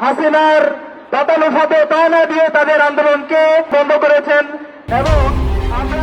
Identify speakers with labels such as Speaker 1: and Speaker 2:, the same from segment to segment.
Speaker 1: হাসিনার দাতালু সাথে তানা দিয়ে তাদের আন্দোলনকে বন্ধ করেছেন এবং আমরা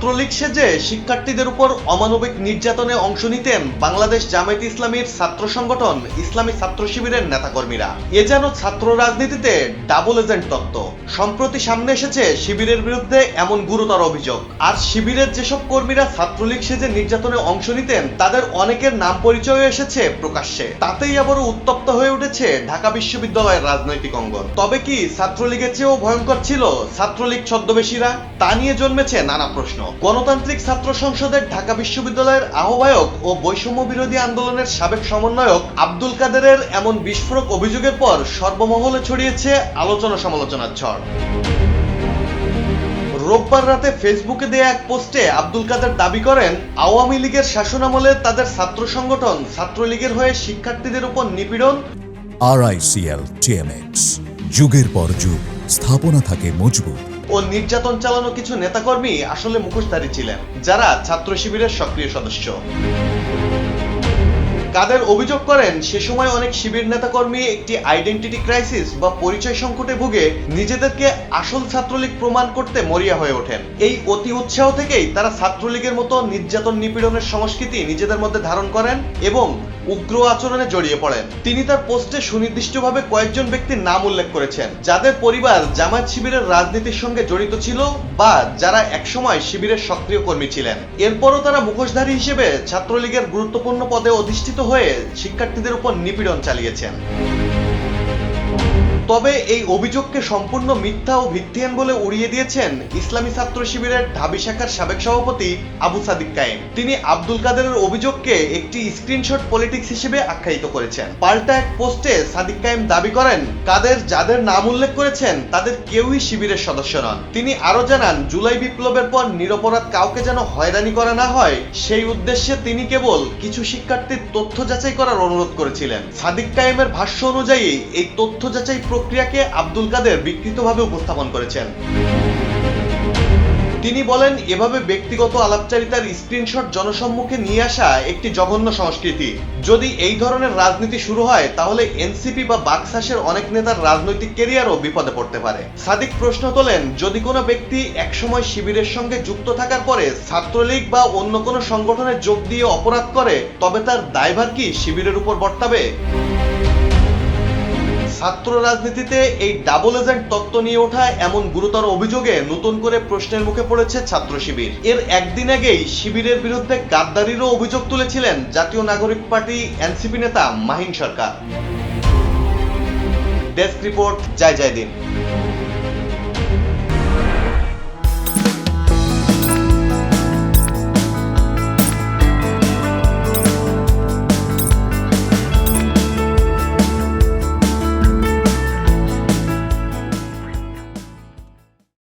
Speaker 2: ছাত্রলীগ সেজে শিক্ষার্থীদের উপর অমানবিক নির্যাতনে অংশ নিতেন বাংলাদেশ জামায়াত ইসলামীর ছাত্র সংগঠন ইসলামী ছাত্র শিবিরের নেতাকর্মীরা। এ যেন ছাত্র রাজনীতিতে ডাবল এজেন্ট তত্ত্ব। সম্প্রতি সামনে এসেছে শিবিরের বিরুদ্ধে এমন গুরুতর অভিযোগ। আর শিবিরের যেসব কর্মীরা ছাত্রলীগ সেজে নির্যাতনে অংশ নিতেন, তাদের অনেকের নাম পরিচয় এসেছে প্রকাশ্যে। তাতেই আবারও উত্তপ্ত হয়ে উঠেছে ঢাকা বিশ্ববিদ্যালয়ের রাজনৈতিক অঙ্গন। তবে কি ছাত্রলীগের চেয়েও ভয়ঙ্কর ছিল ছাত্রলীগ ছদ্মবেশীরা? তা নিয়ে জন্মেছে নানা প্রশ্ন। গণতান্ত্রিক ছাত্র সংসদের ঢাকা বিশ্ববিদ্যালয়ের আহ্বায়ক ও বৈষম্য বিরোধী আন্দোলনের সাবেক সমন্বয়ক আব্দুল কাদেরের এমন বিস্ফোরক অভিযোগের পর সর্বমহলে ছড়িয়েছে আলোচনা সমালোচনার ঝড়। রোববার রাতে ফেসবুকে দেয়া এক পোস্টে আব্দুল কাদের দাবি করেন, আওয়ামী লীগের শাসনামলে তাদের ছাত্র সংগঠন ছাত্রলীগের হয়ে শিক্ষার্থীদের উপর নিপীড়ন।
Speaker 3: আরআইসিএল টিএমএক্স যুগের পর যুগ, স্থাপনা থাকে মজবুত।
Speaker 2: ও নির্যাতন চালানো কিছু নেতাকর্মী আসলে মুখোশধারী ছিলেন, যারা ছাত্র শিবিরের সক্রিয় সদস্য। কাদের অভিযোগ করেন, সে সময় অনেক শিবির নেতাকর্মী একটি আইডেন্টিটি ক্রাইসিস বা পরিচয় সংকটে ভুগে নিজেদেরকে আসল ছাত্রলীগ প্রমাণ করতে মরিয়া হয়ে ওঠেন। এই অতি উৎসাহ থেকেই তারা ছাত্রলীগের মতো নির্যাতন নিপীড়নের সংস্কৃতি নিজেদের মধ্যে ধারণ করেন এবং উগ্র আচরণে জড়িয়ে পড়েন। তিনি তার পোস্টে সুনির্দিষ্টভাবে কয়েকজন ব্যক্তির নাম উল্লেখ করেছেন, যাদের পরিবার জামায়াত শিবিরের রাজনীতির সঙ্গে জড়িত ছিল বা যারা একসময় শিবিরের সক্রিয় কর্মী ছিলেন। এরপরও তারা মুখোশধারী হিসেবে ছাত্রলীগের গুরুত্বপূর্ণ পদে অধিষ্ঠিত হয়ে শিক্ষার্থীদের উপর নিপীড়ন চালিয়েছেন। তবে এই অভিযোগকে সম্পূর্ণ মিথ্যা ও ভিত্তিহীন বলে উড়িয়ে দিয়েছেন ইসলামী ছাত্র শিবিরের ঢাবি শাখার সাবেক সভাপতি আবু সাদিক কায়েম। তিনি আব্দুল কাদেরের অভিযোগকে একটি স্ক্রিনশট পলিটিক্স হিসেবে আখ্যায়িত করেছেন। পাল্টা এক পোস্টে সাদিক কায়েম দাবি করেন, কাদের যাদের নাম উল্লেখ করেছেন, তাদের কেউই শিবিরের সদস্য নন। তিনি আরও জানান, জুলাই বিপ্লবের পর নিরপরাধ কাউকে যেন হয়রানি করা না হয়, সেই উদ্দেশ্যে তিনি কেবল কিছু শিক্ষার্থীর তথ্য যাচাই করার অনুরোধ করেছিলেন। সাদিক কায়েমের ভাষ্য অনুযায়ী, এই তথ্য যাচাই প্রক্রিয়াকে আব্দুল কাদের বিকৃতভাবে উপস্থাপন করেছেন। তিনি বলেন, এভাবে ব্যক্তিগত আলাপচারিতার স্ক্রিনশট জনসম্মুখে নিয়ে আসা একটি জঘন্য সংস্কৃতি। যদি এই ধরনের রাজনীতি শুরু হয়, তাহলে এনসিপি বা বাকশাসের অনেক নেতার রাজনৈতিক কেরিয়ারও বিপদে পড়তে পারে। সাদিক প্রশ্ন তোলেন, যদি কোনো ব্যক্তি একসময় শিবিরের সঙ্গে যুক্ত থাকার পরে ছাত্রলীগ বা অন্য কোনো সংগঠনে যোগ দিয়ে অপরাধ করে, তবে তার দায়ভার কি শিবিরের উপর বর্তাবে? ছাত্র রাজনীতিতে এই ডাবল এজেন্ট তত্ত্ব নিয়ে ওঠা এমন গুরুতর অভিযোগে নতুন করে প্রশ্নের মুখে পড়েছে ছাত্র শিবির। এর একদিন আগেই শিবিরের বিরুদ্ধে গাদ্দারিরও অভিযোগ তুলেছিলেন জাতীয় নাগরিক পার্টি এনসিপি নেতা মাহিন সরকার। ডেস্ক রিপোর্ট, জয় জয় দিন